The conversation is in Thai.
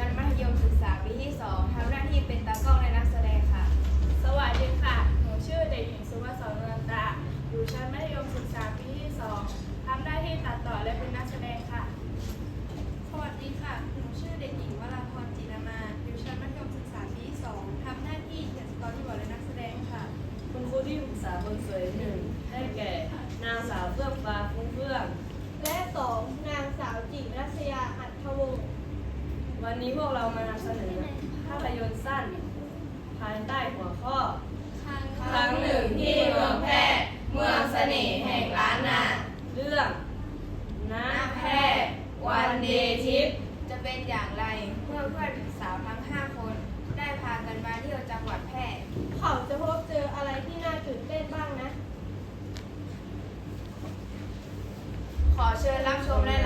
อยู่ชั้นมัธยมศึกษาปีที่สองทำหน้าที่เป็นตากล้องและนักแสดงค่ะ สวัสดีค่ะ หนูชื่อเด็กหญิงสุภาษรเรือนตาอยู่ชั้นมัธยมศึกษาปีที่สองทำหน้าที่ตัดต่อและเป็นนักแสดงค่ะ สวัสดีค่ะ หนูชื่อเด็กหญิงวราพรจินามา อยู่ชั้นมัธยมศึกษาปีที่สองทำหน้าที่เขียนสตอรี่บอร์ดและนักแสดงค่ะ คุณครูที่ปรึกษาคนสวยหนึ่งได้แก่ นางสาวเฟื่องฟ้าฟุ้งเฟื่อง และสองนางสาวจิรัชยาอัธวงศ์ วันนี้พวกเรามานำเสนอภาพยนตร์สั้น ภายใต้หัวข้อ ครั้งหนึ่งที่เมืองแพร่เมืองเสน่ห์แห่งล้านนาเรื่องน้าหน้าแพแพร่ร่วันเดย์ทริปจะเป็นอย่างไรเมื่อเพื่อนสาวทั้ง 5 คน ได้พากันมาเที่ยวจังหวัดแพร่เขาจะพบเจออะไรที่น่าตื่นเต้นบ้างนะ ขอเชิญรับชมและ